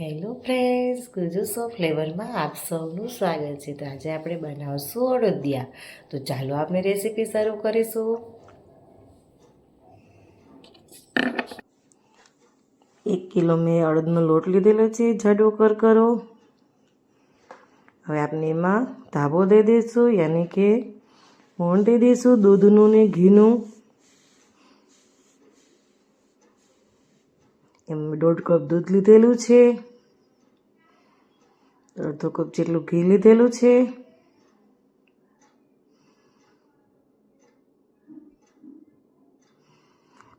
Hello friends ગુજુસો ફ્લેવરમાં આપ સૌનું સ્વાગત છે. તો આજે આપણે બનાવશું અડદિયા. તો ચાલો આપણે રેસીપી શરૂ કરીશું. એક કિલો મેં અડદનો લોટ લીધેલો છે, જાડો કર કરો. હવે આપણે એમાં ધાબો દઈ દઈશું, યાની કે મોણ દઈ દઈશું, દૂધનું ને ઘીનું. એમ દોઢ કપ દૂધ લીધેલું છે. અડધો કપ જેટલું ઘી લીધેલું છે.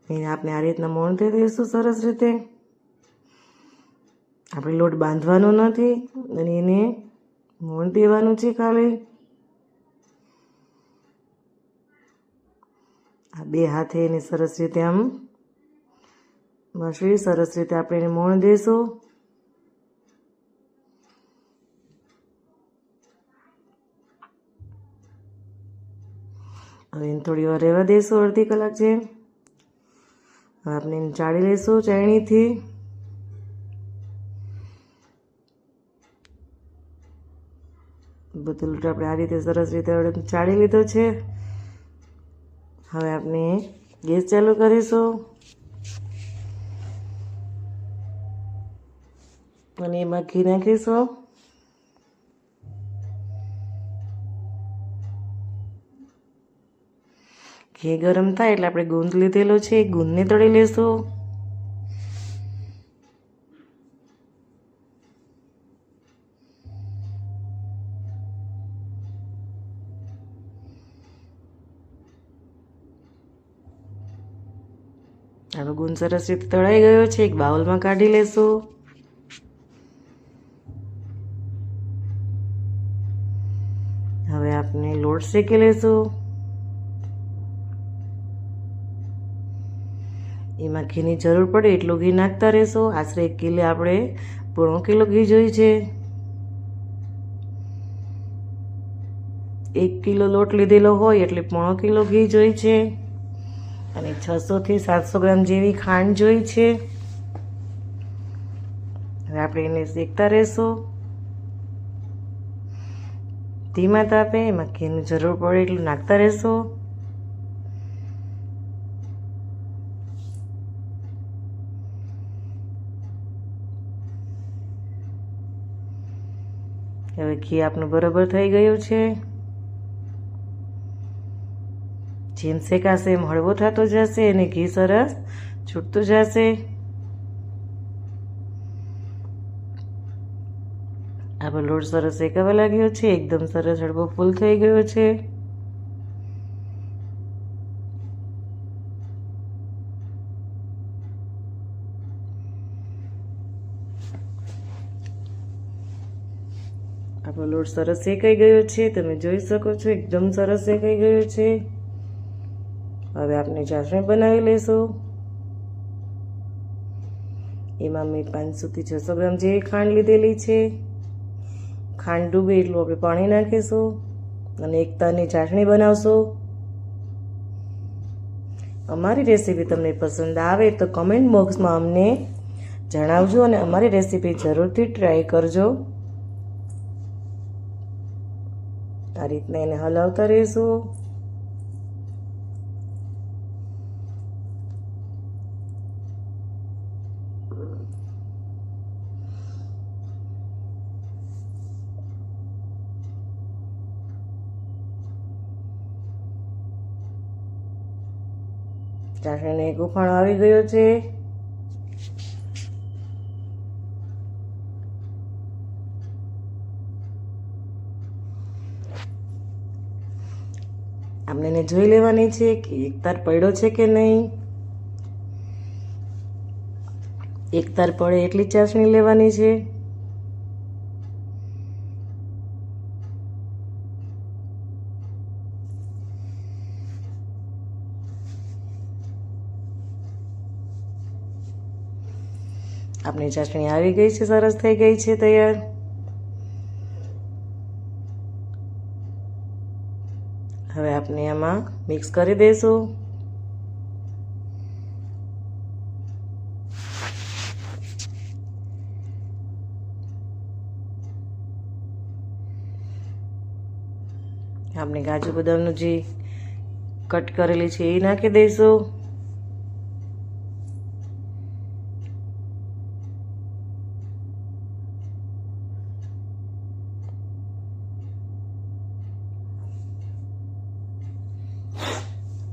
એને આપણે આ રીતના મોણ થઈ દઈશું સરસ રીતે. આપણે લોટ બાંધવાનો નથી અને એને મોણ દેવાનું છે ખાલી. આ બે હાથે એને સરસ રીતે આમ મસળી સરસ રીતે આપણે એને મોણ દઈશું હવે એને થોડી વાર રહેવા દઈશું અડધી કલાક છે આપણે એને ચાળી લઈશું ચણીથી. બધું લોટ આપણે આ રીતે સરસ રીતે ચાળી લીધો છે. હવે આપણે ગેસ ચાલુ કરીશું. અને એમાં ઘી નાખીશું ઘી ગરમ થાય એટલે આપણે ગુંદ લીધેલો છે ગુંદને તળી લઈશું આપણો ગુંદ સરસ રીતે તળાઈ ગયો છે એક બાઉલમાં કાઢી લેશું હવે આપણે લોટ શેકી લઈશું એમાં ઘીની જરૂર પડે એટલું ઘી નાખતા રહેશો. આશરે એક કિલો આપણે પોણો કિલો ઘી જોઈ છે. એક કિલો લોટ લીધેલો હોય એટલે પોણો કિલો ઘી જોઈ છે. અને છસોથી સાતસો ગ્રામ જેવી ખાંડ જોઈ છે. હવે આપણે એને શેકતા રહેશું. ધીમા તાપે એમાં ઘીની જરૂર પડે એટલું નાખતા રહેશો. હવે ઘી આપનું બરાબર થઈ ગયું છે. જેમ શેકાશે એમ હળવો થતો જશે અને ઘી સરસ છૂટતું જશે. આપણો લોટ સરસ શેકાવા લાગ્યો છે, એકદમ સરસ હળવો ફૂલ થઈ ગયો છે. આપણો લોટ સરસ શેકાઈ ગયો છે, તમે જોઈ શકો છો, એકદમ સરસ શેકાઈ ગયો છે. હવે આપણે ચાસણી બનાવી લઈશું એમાં મેં પાંચસોથી છસો ગ્રામ જેવી ખાંડ લીધેલી છે. ખાંડ ડૂબે એટલું આપણે પાણી નાખીશું અને એક તારની ચાસણી બનાવશું. અમારી રેસીપી તમને પસંદ આવે તો કમેન્ટ બોક્સમાં અમને જણાવજો અને અમારી રેસીપી જરૂરથી ટ્રાય કરજો. આ રીતના એને હલાવતા રહીશું. ચાસણીને એક ઉફાણો આવી ગયો છે. આપણે એને જોઈ લેવાની છે કે એક તાર પડ્યો છે કે નહીં. એક તાર પડે એટલી ચાસણી લેવાની છે. આપણી ચટણી આવી ગઈ છે, સરસ થઈ ગઈ છે, તૈયાર. હવે આપણે એમાં મિક્સ કરી દઈશું આપણે કાજુ બદામનું જે કટ કરેલી છે, એ નાખી દઈશું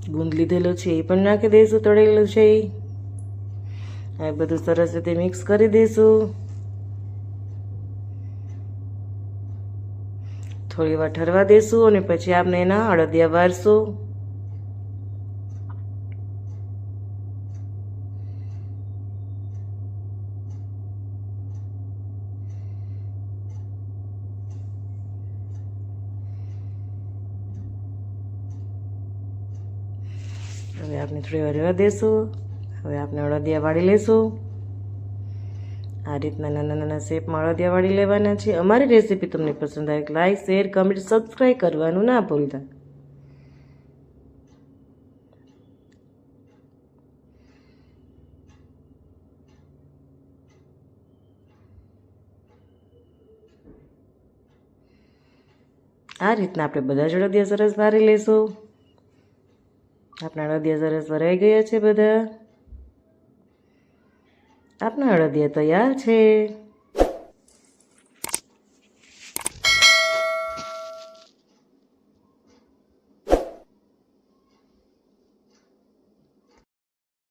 ગુંદ લીધેલો છે, એ પણ નાખી દઈશું, તળેલું છે એ. બધું સરસ રીતે મિક્સ કરી દઈશું. થોડી વાર ઠરવા દઈશું અને પછી આપણે એના અડદિયા વારશું. હવે આપણે થોડી વાર રહેવા દઈશું હવે આપણે અડદિયા વાળી લઈશું આ રીતના નાના નાના શેપમાં અડદિયા વાળી લેવાના છે. અમારી રેસીપી તમને પસંદ આવે લાઈક, શેર, કમેન્ટ સબસ્ક્રાઈબ કરવાનું ના ભૂલતા. આ રીતના આપણે બધા જ અડદિયા સરસ વારી લઈશું આપણા અડદિયા સરસ ભરાઈ ગયા છે બધા. આપણા અડદિયા તૈયાર છે.